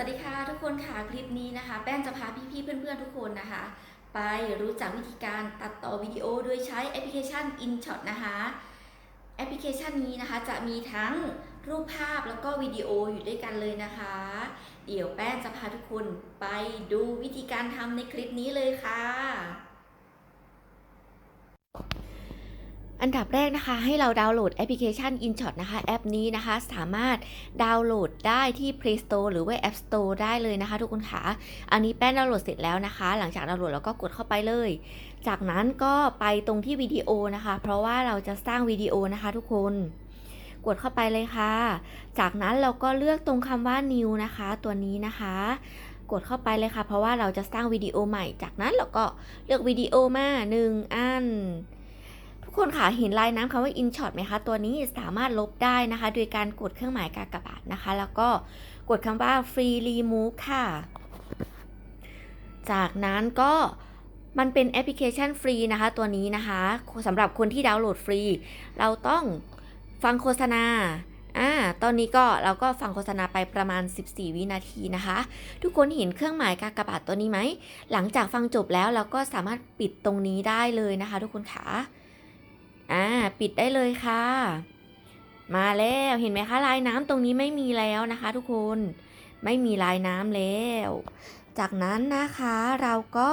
วัสดีค่ะทุกคนค่ะคลิปนี้นะคะ แป้งจะพาพี่ๆเพื่อนๆทุกคนนะคะ ไปรู้จักวิธีการตัดต่อวิดีโอโดยใช้แอปพลิเคชัน InShot นะคะแอปพลิเคชันนี้นะคะจะมีทั้งรูปภาพแล้วก็วิดีโออยู่ด้วยกันเลยนะคะ เดี๋ยวแป้งจะพาทุกคนไปดูวิธีการทำในคลิปนี้เลยค่ะ อันดับแรกนะคะให้เราดาวน์โหลดแอปพลิเคชัน InShot นะคะแอปนี้นะคะสามารถดาวน์โหลดได้ที่ Play Store หรือว่า App Store ได้เลยนะคะทุกคนค่ะอันนี้แป้งดาวน์โหลดเสร็จแล้วนะคะ หลังจากดาวน์โหลดเราก็กดเข้าไปเลย จากนั้นก็ไปตรงที่วิดีโอนะคะ เพราะว่าเราจะสร้างวิดีโอนะคะทุกคนกดเข้าไปเลยค่ะ จากนั้นเราก็เลือกตรงคำว่า new นะคะ ตัวนี้นะคะ กดเข้าไปเลยค่ะ เพราะว่าเราจะสร้างวิดีโอใหม่ จากนั้นเราก็เลือกวิดีโอมา 1 อัน คนค่ะเห็นลายน้ำคำว่า InShot ไหมคะ ตัวนี้สามารถลบได้นะคะ โดยการกดเครื่องหมายกากบาทนะคะ แล้วก็กดคำว่า Free Remove ค่ะ จากนั้นก็มันเป็นแอปพลิเคชันฟรีนะคะ ตัวนี้นะคะสำหรับคนที่ดาวน์โหลดฟรี เราต้องฟังโฆษณาอ่า ตอนนี้ก็เราก็ฟังโฆษณาไปประมาณ 14 วินาทีนะคะ ทุกคนเห็นเครื่องหมายกากบาทตัวนี้ไหม หลังจากฟังจบแล้วเราก็สามารถปิดตรงนี้ได้เลยนะคะ ทุกคนค่ะ อ่าปิดได้เลยค่ะ มาแล้วเห็นไหมคะลายน้ำตรงนี้ไม่มีแล้วนะคะ ทุกคนไม่มีลายน้ำแล้ว จากนั้นนะคะเราก็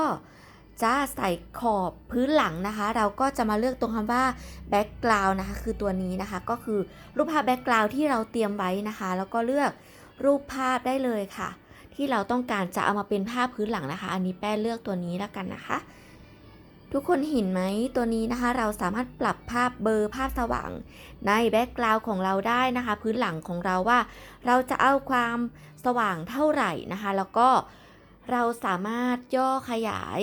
จะใส่ขอบพื้นหลังนะคะ เราก็จะมาเลือกตรงคำว่า background นะคะ คือตัวนี้นะคะ ก็คือรูปภาพ background ที่เราเตรียมไว้นะคะ แล้วก็เลือกรูปภาพได้เลยค่ะ ที่เราต้องการจะเอามาเป็นภาพพื้นหลังนะคะ อันนี้แป้เลือกตัวนี้แล้วกันนะคะ ทุกคนเห็นไหมตัวนี้นะคะ เราสามารถปรับภาพเบอร์ภาพสว่าง ในแบ็กกราวด์ของเราได้นะคะ พื้นหลังของเราว่า เราจะเอาความสว่างเท่าไหร่นะคะ แล้วก็เราสามารถย่อขยาย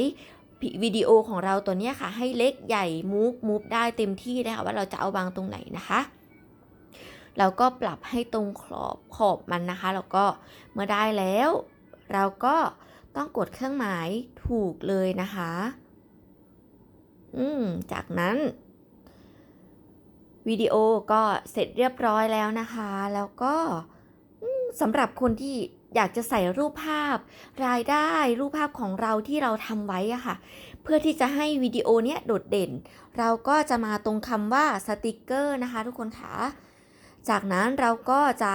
วิดีโอของเราตัวนี้ค่ะ ให้เล็กใหญ่มูฟมูฟได้เต็มที่นะคะว่าเราจะเอาวางตรงไหนนะคะเราก็ปรับให้ตรงขอบขอบมันนะคะ แล้วก็เมื่อได้แล้ว เราก็ต้องกดเครื่องหมายถูกเลยนะคะ อืม จากนั้นวิดีโอก็เสร็จเรียบร้อยแล้วนะคะ แล้วก็สำหรับคนที่อยากจะใส่รูปภาพ รายได้รูปภาพของเราที่เราทำไว้อะค่ะ เพื่อที่จะให้วิดีโอเนี้ยโดดเด่น เราก็จะมาตรงคำว่าสติกเกอร์นะคะทุกคนค่ะจากนั้นเราก็จะ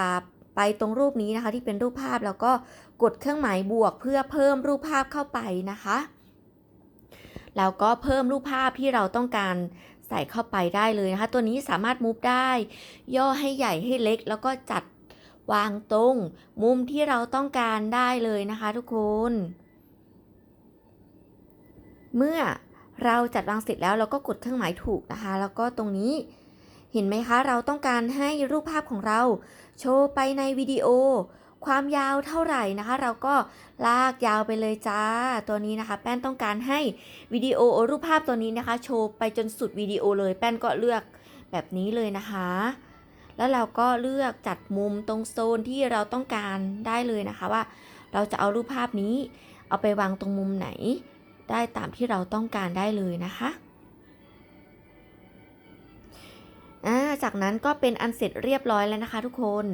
ไปตรงรูปนี้นะคะที่เป็นรูปภาพแล้วก็กดเครื่องหมายบวกเพื่อเพิ่มรูปภาพเข้าไปนะคะ แล้วก็เพิ่มรูปภาพที่เราต้องการใส่เข้าไปได้เลยนะคะ ตัวนี้สามารถมูฟได้ ย่อให้ใหญ่ให้เล็ก แล้วก็จัดวางตรง มุมที่เราต้องการได้เลยนะคะทุกคน เมื่อเราจัดวางเสร็จแล้วเราก็กดเครื่องหมายถูกนะคะ แล้วก็ตรงนี้เห็นไหมคะ เราต้องการให้รูปภาพของเรา โชว์ไปในวิดีโอ ความยาวเท่าไหร่นะคะ เราก็ลากยาวไปเลยจ้า ตัวนี้นะคะ แป้นต้องการให้วิดีโอรูปภาพตัวนี้นะคะ โชว์ไปจนสุดวิดีโอเลย แป้นก็เลือกแบบนี้เลยนะคะ แล้วเราก็เลือกจัดมุมตรงโซนที่เราต้องการได้เลยนะคะว่า เราจะเอารูปภาพนี้ เอาไปวางตรงมุมไหน ได้ตามที่เราต้องการได้เลยนะคะอ่าจากนั้นก็เป็นอันเสร็จเรียบร้อยแล้วนะคะทุกคน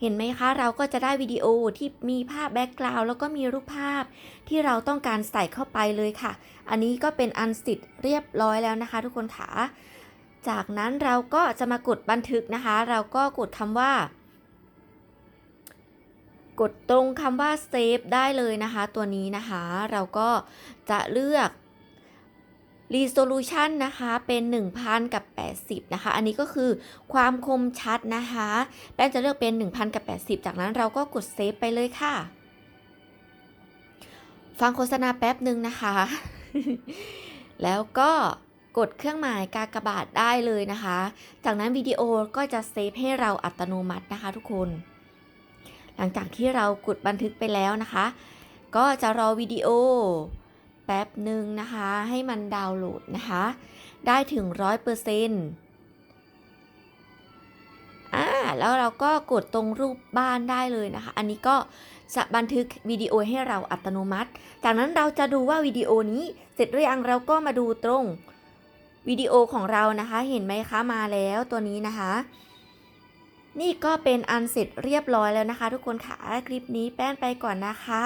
เห็นไหมคะเราก็จะได้วิดีโอที่มีภาพแบ็กกราวด์แล้วก็มีรูปภาพที่เราต้องการใส่เข้าไปเลยค่ะ อันนี้ก็เป็นอันเสร็จเรียบร้อยแล้วนะคะ ทุกคนค่ะ จากนั้นเราก็จะมากดบันทึกนะคะ เราก็กดคำว่า กดตรงคำว่า save ได้เลยนะคะ ตัวนี้นะคะ เราก็จะเลือก resolution นะคะ เป็น 1000 กับ 80 นะคะ อันนี้ก็คือความคมชัดนะคะ แป้งจะเลือกเป็น 1000 กับ 80 จากนั้นเราก็กด save ไปเลยค่ะ ฟังโฆษณาแป๊บหนึ่งนะคะ แล้วก็กดเครื่องหมายกากบาทได้เลยนะคะ จากนั้นวิดีโอก็จะเซฟให้เราอัตโนมัตินะคะทุกคน หลังจากที่เรากดบันทึกไปแล้วนะคะ ก็จะรอวิดีโอ แป๊บหนึ่งนะคะ ให้มันดาวน์โหลดนะคะ ได้ถึง 100%อ่าแล้วเราก็กดตรงรูปบ้านได้เลยนะคะ อันนี้ก็จะบันทึกวิดีโอให้เราอัตโนมัติ จากนั้นเราจะดูว่าวิดีโอนี้เสร็จหรือยังเราก็มาดูตรงวิดีโอของเรานะคะ เห็นไหมคะมาแล้วตัวนี้นะคะ นี่ก็เป็นอันเสร็จเรียบร้อยแล้วนะคะ ทุกคนค่ะคลิปนี้แป้นไปก่อนนะคะ